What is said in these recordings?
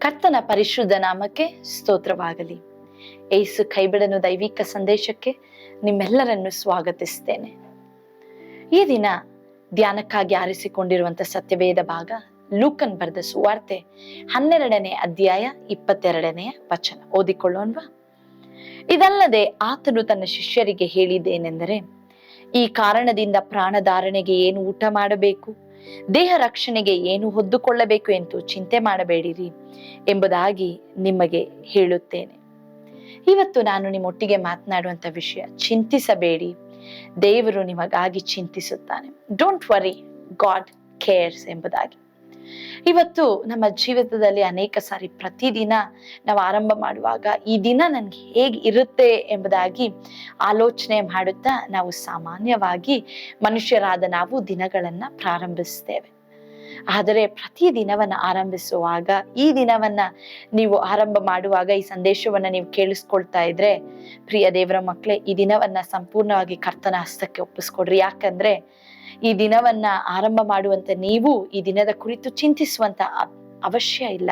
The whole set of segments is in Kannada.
ಕರ್ತನ ಪರಿಶುದ್ಧ ನಾಮಕ್ಕೆ ಸ್ತೋತ್ರವಾಗಲಿ. ಏಸು ಕೈಬಿಡನು ದೈವಿಕ ಸಂದೇಶಕ್ಕೆ ನಿಮ್ಮೆಲ್ಲರನ್ನು ಸ್ವಾಗತಿಸ್ತೇನೆ. ಈ ದಿನ ಧ್ಯಾನಕ್ಕಾಗಿ ಆರಿಸಿಕೊಂಡಿರುವಂಥ ಸತ್ಯವೇದ ಭಾಗ ಲೂಕನ್ ಬರೆದ ಸುವಾರ್ತೆ ಹನ್ನೆರಡನೇ ಅಧ್ಯಾಯ ಇಪ್ಪತ್ತೆರಡನೆಯ ವಚನ. ಓದಿಕೊಳ್ಳೋಣವಾ? ಇದಲ್ಲದೆ ಆತನು ತನ್ನ ಶಿಷ್ಯರಿಗೆ ಹೇಳಿದ್ದೇನೆಂದರೆ, ಈ ಕಾರಣದಿಂದ ಪ್ರಾಣಧಾರಣೆಗೆ ಏನು ಊಟ ಮಾಡಬೇಕು? ದೇಹ ರಕ್ಷಣೆಗೆ ಏನು ಹೊದ್ದುಕೊಳ್ಳಬೇಕು ಎಂದು ಚಿಂತೆ ಮಾಡಬೇಡಿರಿ ಎಂಬುದಾಗಿ ನಿಮಗೆ ಹೇಳುತ್ತೇನೆ. ಇವತ್ತು ನಾನು ನಿಮ್ಮೊಟ್ಟಿಗೆ ಮಾತನಾಡುವಂತ ವಿಷಯ ಚಿಂತಿಸಬೇಡಿ. ದೇವರು ನಿಮಗಾಗಿ ಚಿಂತಿಸುತ್ತಾನೆ. ಡೋಂಟ್ ವರಿ ಗಾಡ್ ಕೇರ್ಸ್ ಎಂಬುದಾಗಿ. ಇವತ್ತು ನಮ್ಮ ಜೀವಿತದಲ್ಲಿ ಅನೇಕ ಸಾರಿ ಪ್ರತಿದಿನ ನಾವು ಆರಂಭ ಮಾಡುವಾಗ ಈ ದಿನ ನನ್ಗೆ ಹೇಗೆ ಇರುತ್ತೆ ಎಂಬುದಾಗಿ ಆಲೋಚನೆ ಮಾಡುತ್ತಾ ನಾವು ಸಾಮಾನ್ಯವಾಗಿ ಮನುಷ್ಯರಾದ ನಾವು ದಿನಗಳನ್ನ ಪ್ರಾರಂಭಿಸ್ತೇವೆ. ಆದರೆ ಪ್ರತಿ ದಿನವನ್ನ ಆರಂಭಿಸುವಾಗ, ಈ ದಿನವನ್ನ ನೀವು ಆರಂಭ ಮಾಡುವಾಗ ಈ ಸಂದೇಶವನ್ನ ನೀವು ಕೇಳಿಸ್ಕೊಳ್ತಾ ಇದ್ರೆ, ಪ್ರಿಯ ದೇವರ ಮಕ್ಕಳೇ ಈ ದಿನವನ್ನ ಸಂಪೂರ್ಣವಾಗಿ ಕರ್ತನ ಹಸ್ತಕ್ಕೆ ಒಪ್ಪಿಸ್ಕೊಡ್ರಿ. ಯಾಕಂದ್ರೆ, ಈ ದಿನವನ್ನ ಆರಂಭ ಮಾಡುವಂತ ನೀವು ಈ ದಿನದ ಕುರಿತು ಚಿಂತಿಸುವಂತ ಅವಶ್ಯ ಇಲ್ಲ.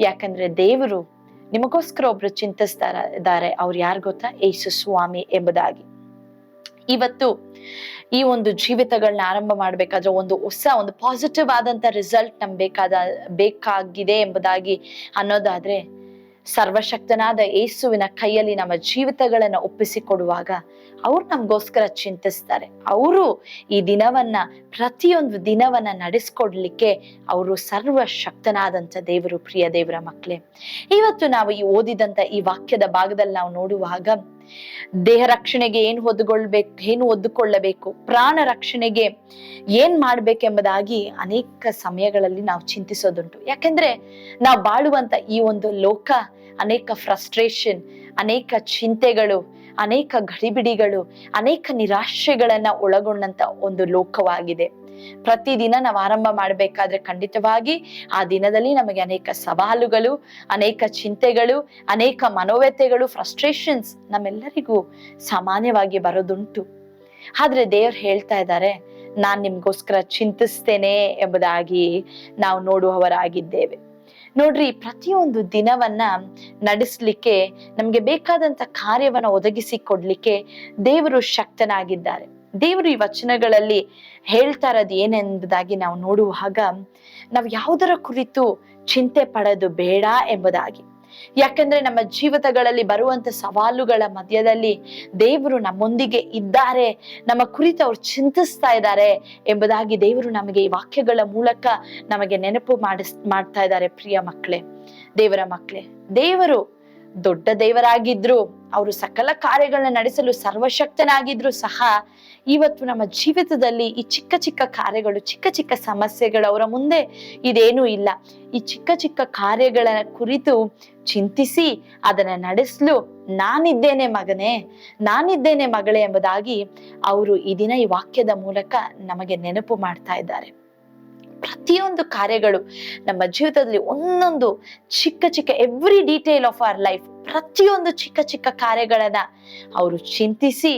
ಯಾಕಂದ್ರೆ ದೇವರು ನಿಮಗೋಸ್ಕರ ಒಬ್ರು ಚಿಂತಿಸ್ತಾರ, ಇದ್ದಾರೆ. ಅವ್ರು ಯಾರು ಗೊತ್ತಾ? ಯೇಸು ಸ್ವಾಮಿ ಎಂಬುದಾಗಿ. ಇವತ್ತು ಈ ಒಂದು ಜೀವಿತಗಳನ್ನ ಆರಂಭ ಮಾಡ್ಬೇಕಾದ್ರೆ ಒಂದು ಹೊಸ, ಒಂದು ಪಾಸಿಟಿವ್ ಆದಂತ ರಿಸಲ್ಟ್ ನಮ್ ಬೇಕಾದ, ಬೇಕಾಗಿದೆ ಎಂಬುದಾಗಿ ಅನ್ನೋದಾದ್ರೆ ಸರ್ವಶಕ್ತನಾದ ಯೇಸುವಿನ ಕೈಯಲ್ಲಿ ನಮ್ಮ ಜೀವಿತಗಳನ್ನ ಒಪ್ಪಿಸಿಕೊಡುವಾಗ ಅವ್ರು ನಮಗೋಸ್ಕರ ಚಿಂತಿಸ್ತಾರೆ. ಅವರು ಈ ದಿನವನ್ನ, ಪ್ರತಿಯೊಂದು ದಿನವನ್ನ ನಡೆಸ್ಕೊಡ್ಲಿಕ್ಕೆ ಅವರು ಸರ್ವಶಕ್ತನಾದಂತ ದೇವರು, ಪ್ರಿಯ ದೇವರ ಮಕ್ಕಳೇ. ಇವತ್ತು ನಾವು ಈ ಓದಿದಂತ ಈ ವಾಕ್ಯದ ಭಾಗದಲ್ಲಿ ನಾವು ನೋಡುವಾಗ, ದೇಹ ರಕ್ಷಣೆಗೆ ಏನು ಹೊದ್ಕೊಳ್ಬೇಕು ಏನು ಒದ್ದುಕೊಳ್ಳಬೇಕು, ಪ್ರಾಣ ರಕ್ಷಣೆಗೆ ಏನ್ ಮಾಡ್ಬೇಕೆಂಬುದಾಗಿ ಅನೇಕ ಸಮಯಗಳಲ್ಲಿ ನಾವು ಚಿಂತಿಸೋದುಂಟು. ಯಾಕೆಂದ್ರೆ ನಾವು ಬಾಳುವಂತ ಈ ಒಂದು ಲೋಕ, ಅನೇಕ ಫ್ರಸ್ಟ್ರೇಷನ್ ಅನೇಕ ಚಿಂತೆಗಳು ಅನೇಕ ಗಡಿಬಿಡಿಗಳು, ಅನೇಕ ನಿರಾಶೆಗಳನ್ನ ಒಳಗೊಂಡಂತ ಒಂದು ಲೋಕವಾಗಿದೆ. ಪ್ರತಿದಿನ ನಾವು ಆರಂಭ ಮಾಡ್ಬೇಕಾದ್ರೆ ಖಂಡಿತವಾಗಿ ಆ ದಿನದಲ್ಲಿ ನಮಗೆ ಅನೇಕ ಸವಾಲುಗಳು, ಅನೇಕ ಚಿಂತೆಗಳು, ಅನೇಕ ಮನೋವ್ಯತೆಗಳು ಫ್ರಸ್ಟ್ರೇಷನ್ಸ್ ನಮ್ಮೆಲ್ಲರಿಗೂ ಸಾಮಾನ್ಯವಾಗಿ ಬರೋದುಂಟು. ಆದ್ರೆ ದೇವ್ರು ಹೇಳ್ತಾ ಇದ್ದಾರೆ ನಾನ್ ನಿಮ್ಗೋಸ್ಕರ ಚಿಂತಿಸ್ತೇನೆ ಎಂಬುದಾಗಿ ನಾವು ನೋಡುವವರಾಗಿದ್ದೇವೆ. ನೋಡ್ರಿ, ಪ್ರತಿಯೊಂದು ದಿನವನ್ನ ನಡೆಸ್ಲಿಕ್ಕೆ, ನಮ್ಗೆ ಬೇಕಾದಂತ ಕಾರ್ಯವನ್ನ ಒದಗಿಸಿ ಕೊಡ್ಲಿಕ್ಕೆ ದೇವರು ಶಕ್ತನಾಗಿದ್ದಾರೆ. ದೇವರು ಈ ವಚನಗಳಲ್ಲಿ ಹೇಳ್ತಾ ಇರೋದು ಏನೆಂಬುದಾಗಿ ನಾವು ನೋಡುವಾಗ, ನಾವು ಯಾವುದರ ಕುರಿತು ಚಿಂತೆ ಪಡೋದು ಬೇಡ ಎಂಬುದಾಗಿ. ಯಾಕಂದ್ರೆ ನಮ್ಮ ಜೀವಿತಗಳಲ್ಲಿ ಬರುವಂತ ಸವಾಲುಗಳ ಮಧ್ಯದಲ್ಲಿ ದೇವರು ನಮ್ಮೊಂದಿಗೆ ಇದ್ದಾರೆ, ನಮ್ಮ ಕುರಿತು ಅವ್ರು ಚಿಂತಿಸ್ತಾ ಇದ್ದಾರೆ ಎಂಬುದಾಗಿ ದೇವರು ನಮಗೆ ಈ ವಾಕ್ಯಗಳ ಮೂಲಕ ನಮಗೆ ನೆನಪು ಮಾಡಿಸ್, ಮಾಡ್ತಾ ಇದ್ದಾರೆ ಪ್ರಿಯ ಮಕ್ಕಳೇ, ದೇವರ ಮಕ್ಕಳೇ. ದೇವರು ದೊಡ್ಡ ದೇವರಾಗಿದ್ರು, ಅವರು ಸಕಲ ಕಾರ್ಯಗಳನ್ನ ನಡೆಸಲು ಸರ್ವಶಕ್ತನಾಗಿದ್ರು ಸಹ, ಇವತ್ತು ನಮ್ಮ ಜೀವಿತದಲ್ಲಿ ಈ ಚಿಕ್ಕ ಚಿಕ್ಕ ಕಾರ್ಯಗಳು, ಚಿಕ್ಕ ಚಿಕ್ಕ ಸಮಸ್ಯೆಗಳು ಅವರ ಮುಂದೆ ಇದೇನೂ ಇಲ್ಲ. ಈ ಚಿಕ್ಕ ಚಿಕ್ಕ ಕಾರ್ಯಗಳ ಕುರಿತು ಚಿಂತಿಸಿ, ಅದನ್ನ ನಡೆಸಲು ನಾನಿದ್ದೇನೆ ಮಗನೇ, ನಾನಿದ್ದೇನೆ ಮಗಳೇ ಎಂಬುದಾಗಿ ಅವರು ಈ ದಿನ ಈ ವಾಕ್ಯದ ಮೂಲಕ ನಮಗೆ ನೆನಪು ಮಾಡ್ತಾ ಇದ್ದಾರೆ. ಪ್ರತಿಯೊಂದು ಕಾರ್ಯಗಳು ನಮ್ಮ ಜೀವಿತದಲ್ಲಿ ಒಂದೊಂದು ಚಿಕ್ಕ ಚಿಕ್ಕ every detail of our life ಪ್ರತಿಯೊಂದು ಚಿಕ್ಕ ಚಿಕ್ಕ ಕಾರ್ಯಗಳನ್ನ ಅವರು ಚಿಂತಿಸಿ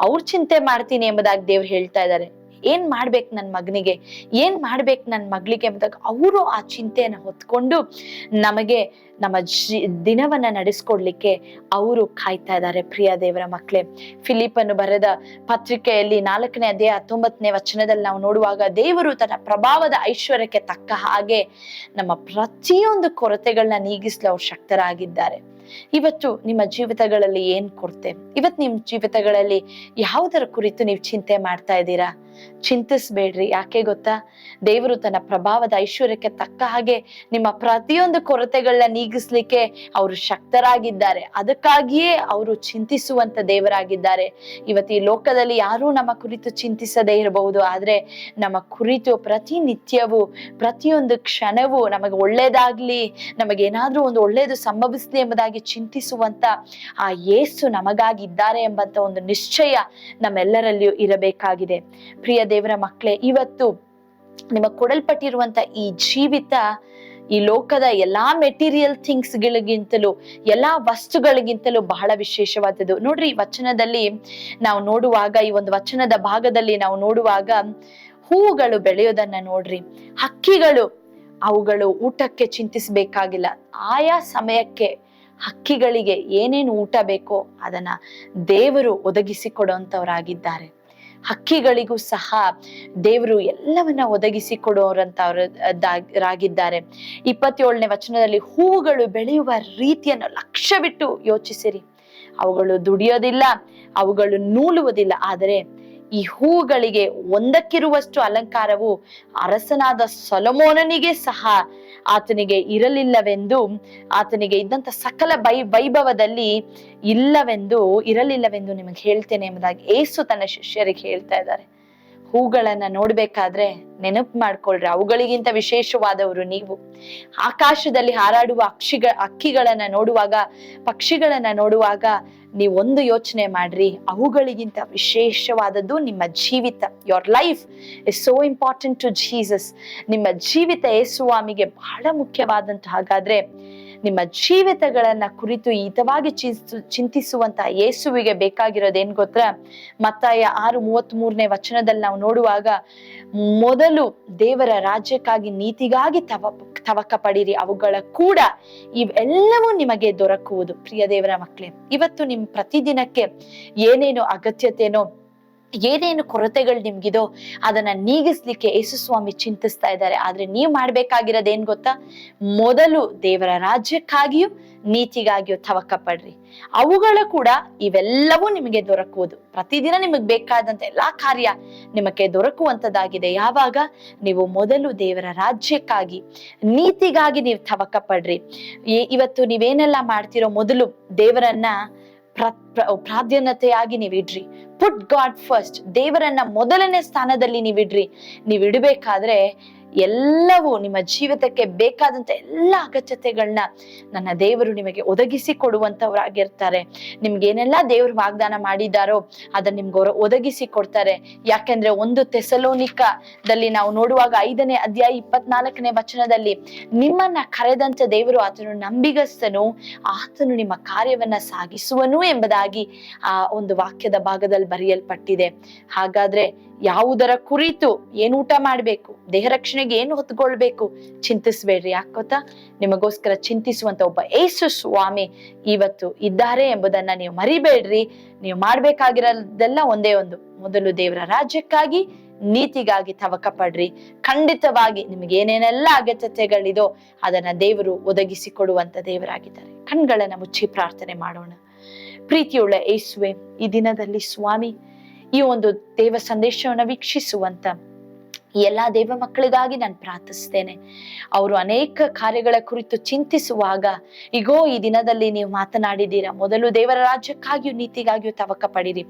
ಅವ್ರು ಚಿಂತೆ ಮಾಡ್ತೀನಿ ಎಂಬುದಾಗಿ ದೇವ್ರು ಹೇಳ್ತಾ ಇದ್ದಾರೆ. ಏನ್ ಮಾಡ್ಬೇಕು ನನ್ ಮಗನಿಗೆ? ಏನ್ ಮಾಡ್ಬೇಕು ನನ್ ಮಗಳಿಗೆ ಅಂದಾಗ ಅವರು ಆ ಚಿಂತೆಯನ್ನು ಹೊತ್ಕೊಂಡು ನಮಗೆ ನಮ್ಮ ಜಿ, ದಿನವನ್ನ ನಡೆಸ್ಕೊಡ್ಲಿಕ್ಕೆ ಅವರು ಕಾಯ್ತಾ ಇದ್ದಾರೆ ಪ್ರಿಯ ದೇವರ ಮಕ್ಕಳೇ ಫಿಲಿಪನ್ನು ಬರೆದ ಪತ್ರಿಕೆಯಲ್ಲಿ ನಾಲ್ಕನೇ ಅದೇ ಹತ್ತೊಂಬತ್ತನೇ ವಚನದಲ್ಲಿ ನಾವು ನೋಡುವಾಗ ದೇವರು ತನ್ನ ಪ್ರಭಾವದ ಐಶ್ವರ್ಯಕ್ಕೆ ತಕ್ಕ ಹಾಗೆ ನಮ್ಮ ಪ್ರತಿಯೊಂದು ಕೊರತೆಗಳನ್ನ ನೀಗಿಸಲು ಅವ್ರು ಶಕ್ತರಾಗಿದ್ದಾರೆ. ಇವತ್ತು ನಿಮ್ಮ ಜೀವಿತಗಳಲ್ಲಿ ಏನ್ ಕೊರತೆ? ಇವತ್ತು ನಿಮ್ ಜೀವಿತಗಳಲ್ಲಿ ಯಾವುದರ ಕುರಿತು ನೀವು ಚಿಂತೆ ಮಾಡ್ತಾ ಇದ್ದೀರಾ? ಚಿಂತಿಸ್ಬೇಡ್ರಿ. ಯಾಕೆ ಗೊತ್ತಾ? ದೇವರು ತನ್ನ ಪ್ರಭಾವದ ಐಶ್ವರ್ಯಕ್ಕೆ ತಕ್ಕ ಹಾಗೆ ನಿಮ್ಮ ಪ್ರತಿಯೊಂದು ಕೊರತೆಗಳನ್ನ ನೀಗಿಸ್ಲಿಕ್ಕೆ ಅವರು ಶಕ್ತರಾಗಿದ್ದಾರೆ. ಅದಕ್ಕಾಗಿಯೇ ಅವರು ಚಿಂತಿಸುವಂತ ದೇವರಾಗಿದ್ದಾರೆ. ಇವತ್ತು ಈ ಲೋಕದಲ್ಲಿ ಯಾರೂ ನಮ್ಮ ಕುರಿತು ಚಿಂತಿಸದೇ ಇರಬಹುದು. ಆದ್ರೆ ನಮ್ಮ ಕುರಿತು ಪ್ರತಿನಿತ್ಯವೂ, ಪ್ರತಿಯೊಂದು ಕ್ಷಣವೂ ನಮಗೆ ಒಳ್ಳೇದಾಗ್ಲಿ, ನಮಗೆ ಏನಾದ್ರೂ ಒಂದು ಒಳ್ಳೇದು ಸಂಭವಿಸ್ಲಿ ಎಂಬುದಾಗಿ ಚಿಂತಿಸುವಂತ ಆ ಯೇಸು ನಮಗಾಗಿದ್ದಾರೆ ಎಂಬಂತ ಒಂದು ನಿಶ್ಚಯ ನಮ್ಮೆಲ್ಲರಲ್ಲಿಯೂ ಇರಬೇಕಾಗಿದೆ. ಪ್ರಿಯ ದೇವರ ಮಕ್ಕಳೇ, ಇವತ್ತು ನಿಮಗೆ ಕೊಡಲ್ಪಟ್ಟಿರುವಂತ ಈ ಜೀವಿತ, ಈ ಲೋಕದ ಎಲ್ಲಾ ಮೆಟೀರಿಯಲ್ ಥಿಂಗ್ಸ್ ಗಳಿಗಿಂತಲೂ, ಎಲ್ಲಾ ವಸ್ತುಗಳಿಗಿಂತಲೂ ಬಹಳ ವಿಶೇಷವಾದದ್ದು. ನೋಡ್ರಿ ವಚನದಲ್ಲಿ ನಾವು ನೋಡುವಾಗ, ಈ ಒಂದು ವಚನದ ಭಾಗದಲ್ಲಿ ನಾವು ನೋಡುವಾಗ ಹೂವುಗಳು ಬೆಳೆಯೋದನ್ನ ನೋಡ್ರಿ. ಹಕ್ಕಿಗಳು, ಅವುಗಳು ಊಟಕ್ಕೆ ಚಿಂತಿಸಬೇಕಾಗಿಲ್ಲ. ಆಯಾ ಸಮಯಕ್ಕೆ ಹಕ್ಕಿಗಳಿಗೆ ಏನೇನು ಊಟ ಬೇಕೋ ಅದನ್ನ ದೇವರು ಒದಗಿಸಿಕೊಡುವಂತವರಾಗಿದ್ದಾರೆ. ಹಕ್ಕಿಗಳಿಗೂ ಸಹ ದೇವರು ಎಲ್ಲವನ್ನ ಒದಗಿಸಿ ಕೊಡುವವರಂತವರಾಗಿದ್ದಾರೆ ಇಪ್ಪತ್ತೇಳನೇ ವಚನದಲ್ಲಿ ಹೂವುಗಳು ಬೆಳೆಯುವ ರೀತಿಯನ್ನು ಲಕ್ಷ್ಯ ಬಿಟ್ಟು ಯೋಚಿಸಿರಿ. ಅವುಗಳು ದುಡಿಯೋದಿಲ್ಲ, ಅವುಗಳು ನೂಲುವುದಿಲ್ಲ, ಆದರೆ ಈ ಹೂಗಳಿಗೆ ಒಂದಕ್ಕಿರುವಷ್ಟು ಅಲಂಕಾರವು ಅರಸನಾದ ಸೊಲಮೋನನಿಗೆ ಸಹ ಆತನಿಗೆ ಇರಲಿಲ್ಲವೆಂದು, ಆತನಿಗೆ ಇದ್ದಂತ ಸಕಲ ವೈ ವೈಭವದಲ್ಲಿ ಇಲ್ಲವೆಂದು, ಇರಲಿಲ್ಲವೆಂದು ನಿಮಗೆ ಹೇಳ್ತೇನೆ ಎಂಬುದಾಗಿ ಏಸು ತನ್ನ ಶಿಷ್ಯರಿಗೆ ಹೇಳ್ತಾ ಇದ್ದಾರೆ. ಹೂಗಳನ್ನ ನೋಡ್ಬೇಕಾದ್ರೆ ನೆನಪು ಮಾಡ್ಕೊಳ್ರಿ, ಅವುಗಳಿಗಿಂತ ವಿಶೇಷವಾದವರು ನೀವು. ಆಕಾಶದಲ್ಲಿ ಹಾರಾಡುವ ಅಕ್ಷಿಗ, ಅಕ್ಕಿಗಳನ್ನ ನೋಡುವಾಗ, ಪಕ್ಷಿಗಳನ್ನ ನೋಡುವಾಗ ನೀವು ಒಂದು ಯೋಚನೆ ಮಾಡ್ರಿ, ಅವುಗಳಿಗಿಂತ ವಿಶೇಷವಾದದ್ದು ನಿಮ್ಮ ಜೀವಿತ. Your life is so important to Jesus ನಿಮ್ಮ ಜೀವಿತ ಯೇಸುವಾಮಿಗೆ ಬಹಳ ಮುಖ್ಯವಾದಂತ ಹಾಗಾದ್ರೆ ನಿಮ್ಮ ಜೀವಿತಗಳನ್ನ ಕುರಿತು ಹಿತವಾಗಿ ಚಿಂತಿಸು, ಚಿಂತಿಸುವಂತ ಯೇಸುವಿಗೆ ಬೇಕಾಗಿರೋದೇನ್ ಗೊತ್ತಾ? ಮತ್ತಾಯ ಆರು ಮೂವತ್ತ್ ಮೂರನೇ ವಚನದಲ್ಲಿ ನಾವು ನೋಡುವಾಗ, ಮೊದಲು ದೇವರ ರಾಜ್ಯಕ್ಕಾಗಿ ನೀತಿಗಾಗಿ ತವ ತವಕ ಪಡಿರಿ ಅವುಗಳ ಕೂಡ ಇವೆಲ್ಲವೂ ನಿಮಗೆ ದೊರಕುವುದು. ಪ್ರಿಯ ದೇವರ ಮಕ್ಕಳೇ, ಇವತ್ತು ನಿಮ್ ಪ್ರತಿದಿನಕ್ಕೆ ಏನೇನು ಅಗತ್ಯತೆನೋ ಏನೇನು ಕೊರತೆಗಳು ನಿಮ್ಗಿದೋ ಅದನ್ನ ನೀಗಿಸ್ಲಿಕ್ಕೆ ಯೇಸು ಸ್ವಾಮಿ ಚಿಂತಿಸ್ತಾ ಇದ್ದಾರೆ. ಆದ್ರೆ ನೀವ್ ಮಾಡ್ಬೇಕಾಗಿರೋದೇನ್ ಗೊತ್ತಾ? ಮೊದಲು ದೇವರ ರಾಜ್ಯಕ್ಕಾಗಿಯೂ ನೀತಿಗಾಗಿಯೂ ತವಕ ಪಡ್ರಿ. ಅವುಗಳ ಕೂಡ ಇವೆಲ್ಲವೂ ನಿಮಗೆ ದೊರಕುವುದು. ಪ್ರತಿದಿನ ನಿಮಗೆ ಬೇಕಾದಂತ ಎಲ್ಲಾ ಕಾರ್ಯ ನಿಮಗೆ ದೊರಕುವಂತದ್ದಾಗಿದೆ. ಯಾವಾಗ? ನೀವು ಮೊದಲು ದೇವರ ರಾಜ್ಯಕ್ಕಾಗಿ, ನೀತಿಗಾಗಿ ನೀವು ತವಕ ಪಡ್ರಿ. ಇವತ್ತು ನೀವೇನೆಲ್ಲ ಮಾಡ್ತಿರೋ ಮೊದಲು ದೇವರನ್ನ ಪ್ರಾಧಾನ್ಯತೆಯಾಗಿ ನೀವು ಇಡ್ರಿ ಪುಟ್ ಗಾಡ್ ಫಸ್ಟ್ ದೇವರನ್ನ ಮೊದಲನೇ ಸ್ಥಾನದಲ್ಲಿ ನೀವಿಡ್ರಿ. ನೀವಿಡಬೇಕಾದ್ರೆ ಎಲ್ಲವೂ ನಿಮ್ಮ ಜೀವಿತಕ್ಕೆ ಬೇಕಾದಂತ ಎಲ್ಲ ಅಗತ್ಯತೆಗಳನ್ನ ನನ್ನ ದೇವರು ನಿಮಗೆ ಒದಗಿಸಿ ಕೊಡುವಂತವರಾಗಿರ್ತಾರೆ. ನಿಮ್ಗೆ ಏನೆಲ್ಲ ದೇವರು ವಾಗ್ದಾನ ಮಾಡಿದ್ದಾರೋ ಅದನ್ನ ನಿಮ್ಗೆ ಅವರು ಒದಗಿಸಿ ಕೊಡ್ತಾರೆ. ಯಾಕೆಂದ್ರೆ ಒಂದು ತೆಸಲೋನಿಕದಲ್ಲಿ ನಾವು ನೋಡುವಾಗ ಐದನೇ ಅಧ್ಯಾಯ ಇಪ್ಪತ್ನಾಲ್ಕನೇ ವಚನದಲ್ಲಿ ನಿಮ್ಮನ್ನ ಕರೆದಂತ ದೇವರು ಆತನು ನಂಬಿಗಸ್ತನು, ಆತನು ನಿಮ್ಮ ಕಾರ್ಯವನ್ನ ಸಾಗಿಸುವನು ಎಂಬುದಾಗಿ ಆ ಒಂದು ವಾಕ್ಯದ ಭಾಗದಲ್ಲಿ ಬರೆಯಲ್ಪಟ್ಟಿದೆ. ಹಾಗಾದ್ರೆ ಯಾವುದರ ಕುರಿತು ಏನು ಊಟ ಮಾಡ್ಬೇಕು, ದೇಹ ರಕ್ಷಣೆಗೆ ಏನು ಹೊತ್ಕೊಳ್ಬೇಕು ಚಿಂತಿಸ್ಬೇಡ್ರಿ. ಯಾಕೋತ? ನಿಮಗೋಸ್ಕರ ಚಿಂತಿಸುವಂತ ಒಬ್ಬ ಏಸು ಸ್ವಾಮಿ ಇವತ್ತು ಇದ್ದಾರೆ ಎಂಬುದನ್ನ ನೀವು ಮರಿಬೇಡ್ರಿ. ನೀವು ಮಾಡ್ಬೇಕಾಗಿರೋದೆಲ್ಲ ಒಂದೇ ಒಂದು. ಮೊದಲು ದೇವರ ರಾಜ್ಯಕ್ಕಾಗಿ, ನೀತಿಗಾಗಿ ತವಕ ಪಡ್ರಿ. ಖಂಡಿತವಾಗಿ ನಿಮ್ಗೆ ಏನೇನೆಲ್ಲ ಅಗತ್ಯತೆಗಳಿದೋ ಅದನ್ನ ದೇವರು ಒದಗಿಸಿ ಕೊಡುವಂತ ದೇವರಾಗಿದ್ದಾರೆ. ಕಣ್ಗಳನ್ನ ಮುಚ್ಚಿ ಪ್ರಾರ್ಥನೆ ಮಾಡೋಣ. ಪ್ರೀತಿಯುಳ್ಳ ಏಸುವೆ, ಈ ದಿನದಲ್ಲಿ ಸ್ವಾಮಿ ಈ ಒಂದು ದೇವ ಸಂದೇಶವನ್ನು ವೀಕ್ಷಿಸುವಂತ ಎಲ್ಲ ದೇವ ಮಕ್ಕಳಿಗಾಗಿ ನಾನು ಪ್ರಾರ್ಥಿಸ್ತೇನೆ. ಅವರು ಅನೇಕ ಕಾರ್ಯಗಳ ಕುರಿತು ಚಿಂತಿಸುವಾಗ ಈಗೋ ಈ ದಿನದಲ್ಲಿ ನೀವು ಮಾತನಾಡಿದ್ದೀರಾ? ಮೊದಲು ದೇವರ ರಾಜ್ಯಕ್ಕಾಗಿಯೂ ನೀತಿಗಾಗಿಯೂ ತವಕ ಪಡಿರಿ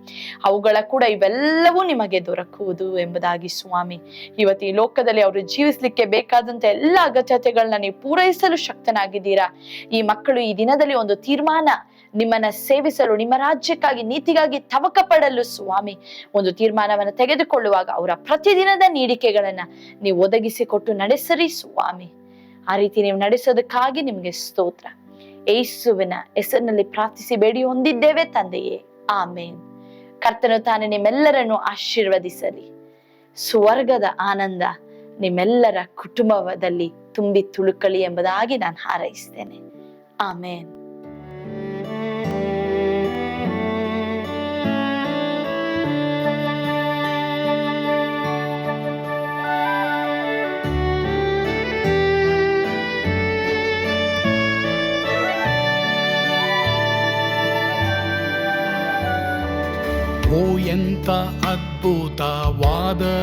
ಅವುಗಳ ಕೂಡ ಇವೆಲ್ಲವೂ ನಿಮಗೆ ದೊರಕುವುದು ಎಂಬುದಾಗಿ ಸ್ವಾಮಿ. ಇವತ್ತು ಈ ಲೋಕದಲ್ಲಿ ಅವರು ಜೀವಿಸಲಿಕ್ಕೆ ಬೇಕಾದಂತ ಎಲ್ಲ ಅಗತ್ಯತೆಗಳನ್ನ ನೀವು ಪೂರೈಸಲು ಶಕ್ತನಾಗಿದ್ದೀರಾ? ಈ ಮಕ್ಕಳು ಈ ದಿನದಲ್ಲಿ ಒಂದು ತೀರ್ಮಾನ ನಿಮ್ಮನ್ನ ಸೇವಿಸಲು, ನಿಮ್ಮ ರಾಜ್ಯಕ್ಕಾಗಿ, ನೀತಿಗಾಗಿ ತವಕ ಪಡಲು ಸ್ವಾಮಿ. ಒಂದು ತೀರ್ಮಾನವನ್ನು ತೆಗೆದುಕೊಳ್ಳುವಾಗ ಅವರ ಪ್ರತಿದಿನದ ನೀಡಿಕೆಗಳನ್ನ ನೀವು ಒದಗಿಸಿಕೊಟ್ಟು ನಡೆಸರಿ ಸ್ವಾಮಿ. ಆ ರೀತಿ ನೀವು ನಡೆಸೋದಕ್ಕಾಗಿ ನಿಮ್ಗೆ ಸ್ತೋತ್ರ. ಏಸುವಿನ ಹೆಸರಿನಲ್ಲಿ ಪ್ರಾರ್ಥಿಸಿ ಬೇಡಿ ಹೊಂದಿದ್ದೇವೆ ತಂದೆಯೇ. ಆಮೇನ್. ಕರ್ತನು ತಾನೆ ನಿಮ್ಮೆಲ್ಲರನ್ನು ಆಶೀರ್ವದಿಸಲಿ. ಸ್ವರ್ಗದ ಆನಂದ ನಿಮ್ಮೆಲ್ಲರ ಕುಟುಂಬದಲ್ಲಿ ತುಂಬಿ ತುಳುಕಳಿ ಎಂಬುದಾಗಿ ನಾನು ಹಾರೈಸ್ತೇನೆ. ಆಮೇನ್.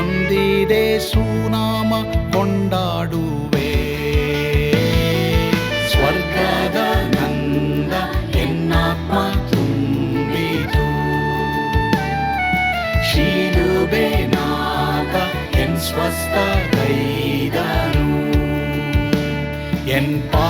ಹೊಂದಿದೆ ಸುನಾಮ ಕೊಂಡಾಡುವೆ ಸ್ವರ್ಗದ ನಂದ ಎನ್ನಾತ್ಮ ತುಂಬಿತು ಶೀಲುಬೆ ನಾಥ ಎನ್ ಸ್ವಸ್ಥ ಕೈದನು ಎನ್ ಪಾ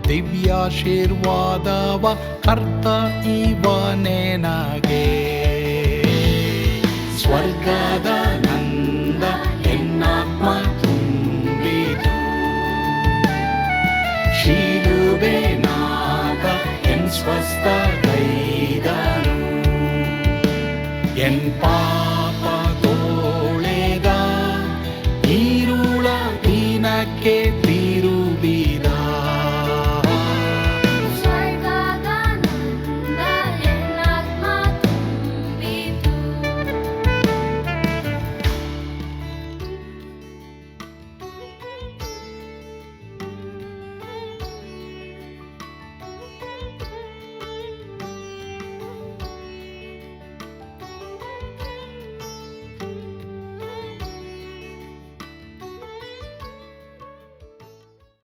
दिव्याशीर्वादा वा कर्ता इव नेनागे।